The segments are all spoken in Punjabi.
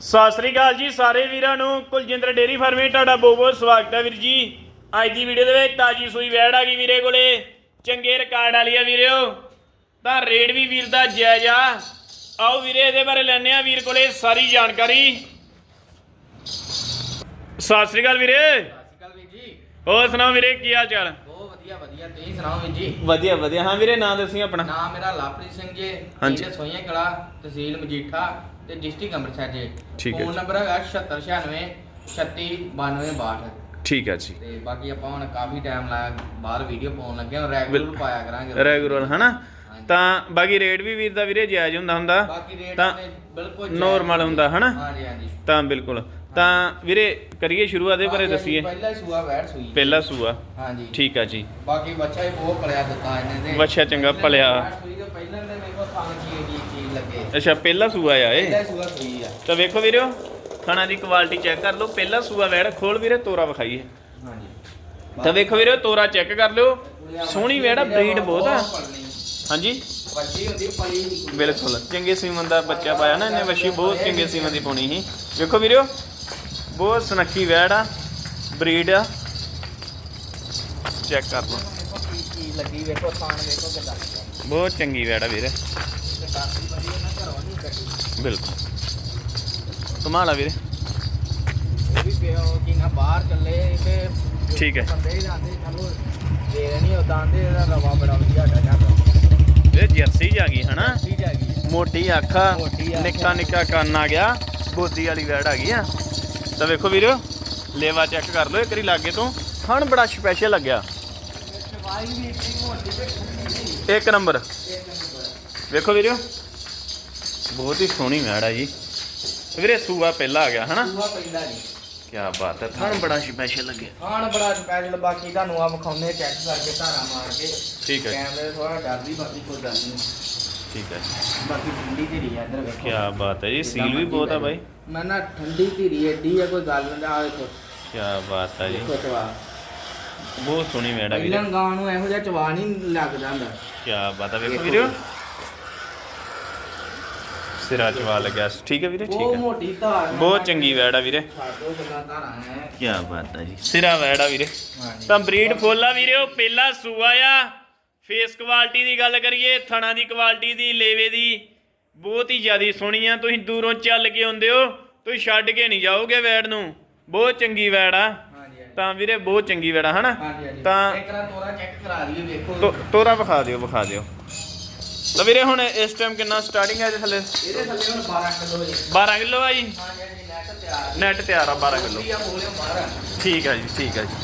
ਸਤਿ ਸ੍ਰੀ ਅਕਾਲ ਜੀ ਸਾਰੇ ਵੀਰਾਂ ਨੂੰ। ਕੁਲਜਿੰਦਰ ਡੇਰੀ ਫਾਰਮੇ ਤੁਹਾਡਾ ਬਹੁਤ ਬਹੁਤ ਸਵਾਗਤ ਹੈ ਵੀਰ ਜੀ। ਅੱਜ ਦੀ ਵੀਡੀਓ ਦੇ ਵਿੱਚ ਤਾਜੀ ਸੂਈ ਵੈੜ ਆ ਗਈ ਵੀਰੇ ਕੋਲੇ। ਚੰਗੇ ਰਿਕਾਰਡ ਵਾਲੀ ਆ ਵੀਰਿਓ ਤਾਂ ਰੇਟ ਵੀ ਵੀਰ ਦਾ ਜਾਇਜ਼ ਆ। ਆਓ ਵੀਰੇ ਇਹਦੇ ਬਾਰੇ ਲੈਣੇ ਆ ਵੀਰ ਕੋਲੇ ਸਾਰੀ ਜਾਣਕਾਰੀ। ਸਤਿ ਸ੍ਰੀ ਅਕਾਲ ਵੀਰੇ। ਸਤਿ ਸ਼੍ਰੀ ਅਕਾਲ ਵੀਰ ਜੀ। ਹੋਰ ਸੁਣਾਓ ਵੀਰੇ ਕੀ ਹਾਲ ਚਾਲ? ਬਹੁਤ ਵਧੀਆ ਵਧੀਆ। ਤੁਸੀਂ ਸੁਣਾਓ ਵੀਰ ਜੀ? ਵਧੀਆ ਵਧੀਆ। ਹਾਂ ਵੀਰੇ ਨਾਂ ਦੱਸੀ ਆਪਣਾ। ਨਾਮ ਮੇਰਾ ਲਵਪ੍ਰੀਤ ਸਿੰਘ ਜੀ। ਹਾਂਜੀ। ਪਿੰਡ ਸੋਈਆਂ ਕਲਾ ਤਹਿਸੀਲ ਮਜੀਠਾ। ਤੇ ਡਿਸਟ੍ਰਿਕਟ ਅੰਮ੍ਰਿਤਸਰ ਜੀ। ਠੀਕ ਹੈ ਫੋਨ ਜੀ। ਨੰਬਰ ਹੈਗਾ 7696 3692 ਠੀਕ ਹੈ ਜੀ। ਤੇ ਬਾਕੀ ਆਪਾਂ ਹੁਣ ਕਾਫੀ ਟਾਈਮ ਲਾਇਆ ਬਾਹਰ ਵੀਡੀਓ ਪਾਉਣ ਲੱਗੇ ਹਾਂ ਰੈਗੂਲਰ ਪਾਇਆ ਕਰਾਂਗੇ। ਰੈਗੂਲਰ ਹਨਾ। ਤਾਂ ਬਾਕੀ ਰੇਟ ਵੀ ਵੀਰ ਦਾ ਵੀਰੇ ਜਾਇਜ਼ ਹੁੰਦਾ ਹੁੰਦਾ। ਬਾਕੀ ਰੇਟ ਤਾਂ ਬਿਲਕੁਲ ਜਾਇਜ਼ normal ਹੁੰਦਾ ਹਨਾ? ਹਾਂਜੀ ਹਾਂਜੀ। ਤਾਂ ਬਿਲਕੁਲ। ਤਾਂ ਵੀਰੇ ਕਰੀਏ ਸ਼ੁਰੂਆਤ ਦੇ ਬਾਰੇ ਬਾਕੀ ਦੱਸੀਏ। ਪਹਿਲਾ ਹੀ ਸੂਆ ਵੈੜ ਸੂਈ। ਪਹਿਲਾ ਸੂਆ। ਹਾਂਜੀ। ਠੀਕ ਆ ਜੀ। ਬਾਕੀ ਬੱਚਾ ਹੀ ਬਹੁਤ ਪਲਿਆ ਦਿੱਤਾ ਇਹਨੇ ਤੇ। ਬੱਚਾ ਚੰਗਾ ਪਹਿਲਾਂ ਪਲਿਆ। ਸੂਈ ਤੋਂ ਪਹਿਲਾਂ ਦੇ ਵੇਖੋ ਥਾਂ ਲੱਗੇ ਅੱਛਾ ਪਹਿਲਾ ਸੂਆ ਆ ਇਹ? ਪਹਿਲਾ ਸੂਆ ਸੂਈ ਆ। ਤਾਂ ਵੇਖੋ ਵੀਰਿਓ ਖਾਣਾ ਦੀ ਕੁਆਲਿਟੀ ਚੈੱਕ ਕਰ ਲਓ ਪਹਿਲਾ ਸੂਆ ਵੈੜ ਖੋਲ ਵੀਰੇ ਤੋਰਾ ਵਿਖਾਈਏ। ਹਾਂਜੀ। ਤਾਂ ਵੇਖੋ ਵੀਰਿਓ ਤੋਰਾ ਚੈੱਕ ਕਰ ਲਿਓ। ਸੋਹਣੀ ਵੈੜ ਬਰੀਡ ਬਹੁਤ ਆ। ਹਾਂਜੀ। ਵੱਡੀ ਹੁੰਦੀ ਕੁੜੀ। ਬਿਲਕੁਲ। ਚੰਗੇ ਸੀਮਨ ਦਾ ਬੱਚਾ ਪਾਇਆ ਨਾ ਇਹਨੇ ਬਹੁਤ ਚੰਗੇ ਸੀਮਨ ਦੀ ਪਾਉਣੀ ਸੀ। ਵੇਖੋ ਵੀਰਿਓ ਬਹੁਤ ਸੁਨੱਖੀ ਵੈੜ ਆ ਬਰੀਡ ਆ। ਚੈੱਕ ਕਰ ਲਓ। ਵੇਖੋ ਕੀ ਚੀਜ਼ ਲੱਗੀ ਵੇਖੋ ਥਾਣ ਵੇਖੋ ਕਿੱਦਾਂ। ਲੱਗਾ ਬਹੁਤ ਚੰਗੀ ਵੈੜ ਆ ਵੀਰੇ। ਬਿਲਕੁਲ। ਕਮਾਲ ਆ ਵੀਰੇ। ਉਹ ਵੀ ਪਿਓ ਕਿ ਨਾ ਬਾਹਰ ਚੱਲੇ ਤੇ ਠੀਕ ਹੈ। ਬੰਦੇ ਜਾਂਦੇ ਸਾਨੂੰ ਦੇ ਨਹੀਂ ਉਦਾਂ ਦੇ ਇਹਦਾ ਰਵਾ ਬੜਾ ਵਧੀਆ ਸਾਡਾ ਜਾਂਦਾ ਇਹ ਜਰਸੀ ਜਾ ਗਈ ਹਨਾ? ਠੀਕ ਹੈ ਜੀ ਮੋਟੀ ਅੱਖ ਆ, ਮੋਟੀ ਅੱਖ। ਨਿੱਕਾ ਨਿੱਕਾ ਕੰਨ ਆ ਗਿਆ ਬੋਦੀ ਵਾਲੀ ਵੈੜ ਆ ਗਈ ਆ। ਤਾਂ ਵੇਖੋ ਵੀਰੋ ਲੇਵਾ ਚੈੱਕ ਕਰ ਲਓ ਇੱਕ ਵਾਰੀ ਲਾਗੇ ਤੋਂ। ਹਣ ਬੜਾ ਸਪੈਸ਼ਲ ਲੱਗਿਆ। ਇੱਕ ਨੰਬਰ। ਵੇਖੋ ਵੀਰੋ। ਬਹੁਤ ਹੀ ਸੋਹਣੀ ਆ ਜੀ। ਵੀਰੇ ਸੂਆ ਪਹਿਲਾ ਆ ਗਿਆ ਹਨਾ? ਸੂਆ ਪੈਂਦਾ ਜੀ। ਕੀ ਬਾਤ ਹੈ ਥਣ ਬੜਾ ਸਪੈਸ਼ਲ ਲੱਗਿਆ। ਖਾਣ ਬੜਾ ਸਪੈਸ਼ਲ ਬਾਕੀ ਤੁਹਾਨੂੰ ਆ ਵਿਖਾਉਂਦੇ ਚੈੱਕ ਕਰਕੇ ਧਾਰਾ ਮਾਰ ਕੇ। ਠੀਕ ਹੈ ਕੈਮਰੇ ਥੋੜਾ ਡਰ ਵੀ ਬਾਕੀ ਕੋਈ ਗੱਲ ਨਹੀਂ। ਠੀਕ ਹੈ ਬਾਕੀ ਠੰਡੀ ਧੀਰੀ ਆ ਇੱਧਰ ਵੇਖੋ। ਕੀ ਬਾਤ ਹੈ ਜੀ ਸੀਲ ਵੀ ਬਹੁਤ ਆ ਬਾਈ। ਮੈਂ ਨਾ ਠੰਡੀ ਧੀਰੀ ਐਡੀ ਆ ਕੋਈ ਗੱਲ ਨਹੀਂ ਆ ਵੇਖੋ। ਕੀ ਬਾਤ ਹੈ ਜੀ। ਚਵਾ। ਬਹੁਤ ਸੋਹਣੀ ਆ ਵੀਰੇ। ਪਹਿਲਾਂ ਗਾਂ ਨੂੰ ਇਹੋ ਜਿਹਾ ਚਵਾ ਨਹੀਂ ਲੱਗ ਜਾਂਦਾ ਕੀ ਬਾਤ ਹੈ ਵੇਖੋ ਵੀਰੋ। ਸਿਰਾ ਚਵਾ ਲੱਗਿਆ ਠੀਕ ਹੈ ਵੀਰੇ? ਠੀਕ ਬਹੁਤ ਹੈ। ਮੋਟੀ ਧਾਰ ਬਹੁਤ ਚੰਗੀ ਵੈੜ ਆ ਵੀਰੇ। ਸਾਡੋ ਗੱਲਾਂ ਧਾਰਾਂ ਹੈ ਕੀ ਬਾਤ ਹੈ ਜੀ। ਸਿਰਾ ਵੈੜ ਆ ਵੀਰੇ। ਹਾਂਜੀ। ਤਾਂ ਬਰੀਡ ਫੁੱਲ ਆ ਵੀਰੇ ਉਹ ਪਹਿਲਾ ਸੂਆ ਆ। ਫੇਸ ਕੁਆਲਿਟੀ ਦੀ ਗੱਲ ਕਰੀਏ ਥਣਾ ਦੀ ਕੁਆਲਿਟੀ ਦੀ ਲੇਵੇ ਦੀ ਬਹੁਤ ਹੀ ਜ਼ਿਆਦੀ ਸੋਹਣੀ ਆ। ਤੁਸੀਂ ਦੂਰੋਂ ਚੱਲ ਕੇ ਆਉਂਦੇ ਹੋ ਤੁਸੀਂ ਛੱਡ ਕੇ ਨਹੀਂ ਜਾਓਗੇ ਵੈੜ ਨੂੰ। ਬਹੁਤ ਚੰਗੀ ਵੈੜ ਆ। ਹਾਂਜੀ ਹਾਂਜੀ। ਤਾਂ ਵੀਰੇ ਬਹੁਤ ਚੰਗੀ ਵੈੜ ਆ ਹਨਾ? ਹਾਂਜੀ ਹਾਂਜੀ। ਤਾਂ- ਇੱਕ ਵਾਰ ਤੋਰਾ ਚੈੱਕ ਕਰਾ ਦਈਏ ਵੇਖੋ। ਤੋ- ਤੋਰਾ ਵਿਖਾ ਦਿਓ ਵਿਖਾ ਦਿਓ। ਤਾਂ ਵੀਰੇ ਹੁਣ ਇਸ ਟਾਈਮ ਕਿੰਨਾ ਸਟਾਰਟਿੰਗ ਹੈ ਇਹਦੇ ਥੱਲੇ? ਇਹਦੇ ਥੱਲੇ ਹੁਣ 12 ਕਿਲੋ ਜੀ। 12 ਕਿਲੋ ਆ ਜੀ? ਹਾਂਜੀ ਹਾਂਜੀ ਨੈਟ ਤਿਆਰ ਨੈਟ ਤਿਆਰ ਆ 12 ਕਿਲੋ। ਠੀਕ ਹੈ ਜੀ ਠੀਕ ਹੈ ਜੀ।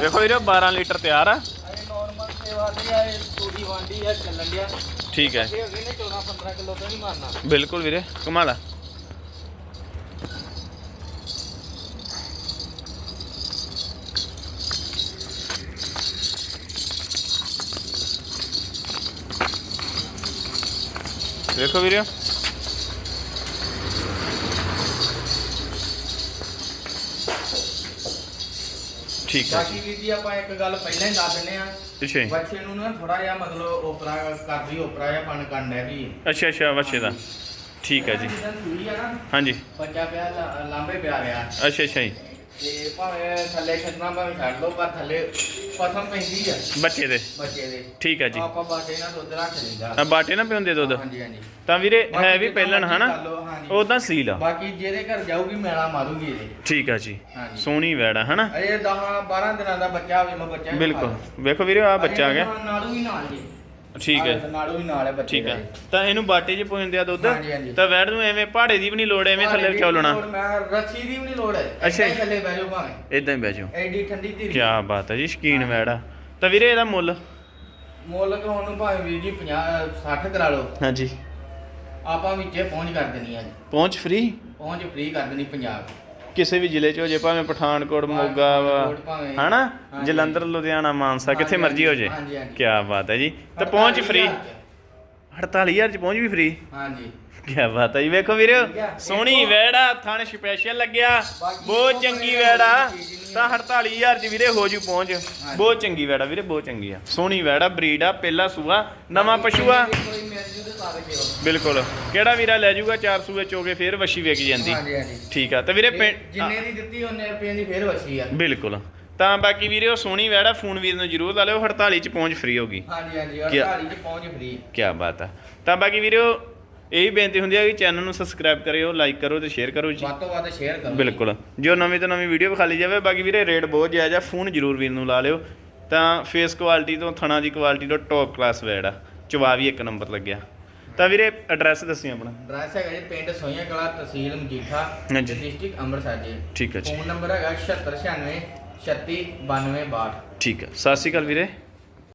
ਵੇਖੋ ਵੀਰੇ 12 ਲੀਟਰ ਤਿਆਰ ਆ। ਇਹ ਨਾਰਮਲ ਸੇਵਾ ਦੀ ਆ ਇਹ ਤੂੜੀ ਵਾਂਡੀ ਆ ਚੱਲਣ ਡਿਆ। ਠੀਕ ਹੈ ਇਹ ਹੈਗੇ ਨੇ 14 15 ਕਿਲੋ ਤੋਂ ਨਹੀਂ ਮਾਰਨਾ। ਬਿਲਕੁਲ ਵੀਰੇ ਕਮਾਲ ਆ ਵੇਖੋ ਵੀਰੇ ਠੀਕ ਹੈ। ਬਾਕੀ ਵੀਰ ਜੀ ਆਪਾਂ ਇੱਕ ਗੱਲ ਪਹਿਲਾਂ ਹੀ ਦੱਸ ਦਿੰਨੇ ਆ ਅੱਛਾ ਜੀ। ਬੱਚੇ ਨੂੰ ਨਾ ਥੋੜਾ ਜਿਹਾ ਮਤਲਬ ਓਪਰਾ ਕਰਦੀ ਓਪਰਾ ਜਿਹਾ ਪਣ ਕੰਡਾ ਵੀ। ਅੱਛਾ ਅੱਛਾ ਵੱਛੇ ਦਾ। ਠੀਕ ਹੈ ਜੀ। ਜਿੱਦਾਂ ਸੂਈ ਆ ਨਾ ਹਾਂਜੀ। ਬੱਚਾ ਪਿਆ ਲਾ- ਲਾਂਬੇ ਪਿਆ ਰਿਹਾ। ਅੱਛਾ ਅੱਛਾ ਜੀ। ਤੇ ਭਾਵੇਂ ਥੱਲੇ ਛੱਡਣਾ ਭਾਵੇਂ ਛੱਡ ਲਓ ਪਰ ਥੱਲੇ ਪਸਮ ਪੈਂਦੀ ਆ। ਬੱਚੇ ਦੇ? ਬੱਚੇ ਦੇ। ਠੀਕ ਹੈ ਜੀ। ਆਪਾਂ ਬਾਟੇ ਨਾਲ ਦੁੱਧ ਰੱਖ ਲਈਦਾ। ਆ ਬਾਟੇ ਨਾ ਪਿਉਂਦੇ ਦੁੱਧ? ਹਾਂਜੀ ਹਾਂਜੀ। ਤਾਂ ਵੀਰੇ ਹੈ ਬਾਕੀ ਵੀ ਪਹਿਲਣ ਹਨਾ। ਉਦਾਂ ਸੀਲ ਆ। ਬਾਕੀ ਜਿਹਦੇ ਘਰ ਜਾਊਗੀ ਮੇਲਾ ਮਾਰੂਗੀ ਇਹਦੇ। ਠੀਕ ਆ ਜੀ। ਸੋਹਣੀ ਵੈੜ ਹਨਾ? ਇਹ 10 12 ਦਿਨਾਂ ਦਾ ਬੱਚਾ ਹੋਵੇ ਬਿਲਕੁਲ। ਵੇਖੋ ਵੀਰੇ ਆ ਬੱਚਾ ਆ ਗਿਆ। ਅਜੇ ਨਾੜੂ ਵੀ ਨਾਲ ਜੀ ਠੀਕ ਆਹ ਹੈ ਨਾੜੂ ਵੀ ਨਾਲ ਹੈ ਬੱਚੇ ਠੀਕ ਹੈ। ਦੇ। ਤਾਂ ਇਹਨੂੰ ਬਾਟੇ 'ਚ ਪੁੰਦੇ ਆ ਦੁੱਧ? ਹਾਂਜੀ, ਹਾਂਜੀ। ਤਾਂ ਵੈੜ ਨੂੰ ਐਵੇਂ ਪਹਾੜੇ ਦੀ ਵੀ ਨਹੀਂ ਲੋੜ ਐਵੇਂ ਥੱਲੇ ਭਾਵੇਂ ਚੌਲਣਾ ਲੋੜ, ਮੈਂ ਰੱਸੀ ਦੀ ਵੀ ਨਹੀਂ ਲੋੜ ਹੈ। ਅੱਛਾ ਹੀ ਜੀ। ਥੱਲੇ ਬਹਿ ਜਾਓ ਭਾਵੇਂ। ਇਦਾਂ ਹੀ ਬਹਿ ਜਾਓ। ਐਡੀ ਠੰਡੀ ਧੀਰੀ। ਕੀ ਬਾਤ ਹੈ ਜੀ ਸ਼ਕੀਨ ਵੈੜ। ਆ ਤਾਂ ਵੀਰੇ ਇਹਦਾ ਮੁੱਲ? ਮੁੱਲ ਕਰਾਉਣ ਨੂੰ ਭਾਵੇਂ ਵੀਰ ਜੀ 50 60 ਕਰਾ ਲਓ। ਹਾਂਜੀ। ਆਪਾਂ ਵਿੱਚੇ ਪਹੁੰਚ ਕਰ ਦੇਣੀ ਆ ਜੀ। ਪਹੁੰਚ ਫ੍ਰੀ ਪਹੁੰਚ ਫ੍ਰੀ ਕਰ ਦੇਣੀ ਪੰਜਾਬ। ਕਿਸੇ ਵੀ ਜ਼ਿਲ੍ਹੇ 'ਚ ਹੋ ਜੇ ਭਾਵੇਂ ਪਠਾਨਕੋਟ ਮੋਗਾ ਵਾ ਭਾਵੇਂ- ਹਨਾ? ਹਾਂਜੀ। ਜਲੰਧਰ ਲੁਧਿਆਣਾ ਮਾਨਸਾ ਕਿੱਥੇ ਹਾਂਜੀ, ਮਰਜ਼ੀ ਹੋ ਜੇ। ਹਾਂਜੀ, ਹਾਂਜੀ। ਕੀ ਬਾਤ ਹੈ ਜੀ। ਤਾਂ ਪਹੁੰਚ ਫ੍ਰੀ 48000 ਚ। 48000 'ਚ ਪਹੁੰਚ ਵੀ ਫ੍ਰੀ ਹਾਂਜੀ। ਕੀ ਬਾਤ ਹੈ ਜੀ। ਵੇਖੋ ਵੀਰੇ ਠੀਕ ਹੈ। ਸੋਹਣੀ। ਵੈੜਾ ਥਣ ਸਪੈਸ਼ਲ ਲੱਗਿਆ। ਬਾਕੀ ਬਹੁਤ ਚੰਗੀ ਕੋਈ ਵੈੜਾ। ਚੀਜ਼ ਨਹੀਂ ਤਾਂ 48000 ਚ ਵੀਰੇ ਹੋ ਜੂ ਪਹੁੰਚ। ਬਹੁਤ ਚੰਗੀ ਵੈੜਾ ਵੀਰੇ ਬਹੁਤ ਚੰਗੀ ਆ। ਸੋਹਣੀ ਵੈੜਾ ਬਰੀਡ ਆ ਪਹਿਲਾ ਸੂਆ ਨਵਾਂ ਪਸ਼ੂ ਆ ਕੋਈ ਬਿਲਕੁਲ। ਕਿਹੜਾ ਵੀਰਾ ਲੈ ਜਾਊਗਾ 400 ਵਿੱਚ ਹੋ ਕੇ ਫੇਰ ਵਸ਼ੀ ਵਿਕ ਜਾਂਦੀ? ਹਾਂਜੀ ਹਾਂਜੀ। ਠੀਕ ਆ ਤੇ ਵੀਰੇ ਪਿੰਡ ਜਿੰਨੇ ਦੀ ਦਿੱਤੀ ਉਹਨੇ ਰੁਪਏ ਦੀ ਫੇਰ ਵਸੀ ਆ। ਬਿਲਕੁਲ। ਤਾਂ ਬਾਕੀ ਵੀਰੇ ਉਹ ਸੋਹਣੀ ਵੈੜਾ ਫੋਨ ਵੀਰ ਨੂੰ ਜ਼ਰੂਰ ਲਾ ਲਿਓ 48 ਚ ਪਹੁੰਚ ਫ੍ਰੀ ਹੋਗੀ ਹਾਂਜੀ ਹਾਂਜੀ ਕੀ- 48 ਚ ਪਹੁੰਚ ਫਰੀ ਕੀ ਬਾਤ ਆ। ਤਾਂ ਬਾਕੀ ਵੀਰੋ ਇਹ ਬੇਨਤੀ ਹੁੰਦੀ ਹੈ ਕਿ ਚੈਨਲ ਨੂੰ ਸਬਸਕ੍ਰਾਈਬ ਕਰਿਓ ਲਾਈਕ ਕਰੋ ਤੇ ਸ਼ੇਅਰ ਕਰੋ ਜੀ। ਵੱਧ ਤੋਂ ਵੱਧ ਸ਼ੇਅਰ ਕਰੋ ਬਿਲਕੁਲ। ਜੋ ਨਵੀਂ ਤੋਂ ਨਵੀਂ ਵੀਡੀਓ ਵਿਖਾਲੀ ਜਾਵੇ ਬਾਕੀ ਵੀਰੇ ਰੇਟ ਬਹੁਤ ਜਾਇਜ਼ ਆ ਫੋਨ ਜ਼ਰੂਰ ਵੀਰ ਨੂੰ ਲਾ ਲਿਓ। ਤਾਂ ਫੇਸ ਕੁਆਲਿਟੀ ਤੋਂ ਥਣਾ ਦੀ ਕੁਆਲਿਟੀ ਤੋਂ ਟੌਪ ਕਲਾਸ ਵੈੜ ਆ। ਚਵਾ ਵੀ ਇੱਕ ਨੰਬਰ ਲੱਗਿਆ। ਤਾਂ ਵੀਰੇ ਐਡਰੈਸ ਦੱਸੀ ਆਪਣਾ। ਐਡਰੈਸ ਹੈਗਾ ਜੀ ਪਿੰਡ ਸੋਈਆਂ ਕਲਾ ਤਹਿਸੀਲ ਮਜੀਠਾ ਹਾਂਜੀ। ਡਿਸਟ੍ਰਿਕਟ ਅੰਮ੍ਰਿਤਸਰ ਜੀ। ਠੀਕ ਹੈ ਜੀ। ਫੋਨ ਨੰਬਰ ਹੈਗਾ 7696 3692 62 ਠੀਕ ਹੈ। ਸਤਿ ਸ਼੍ਰੀ ਅਕਾਲ ਵੀਰੇ।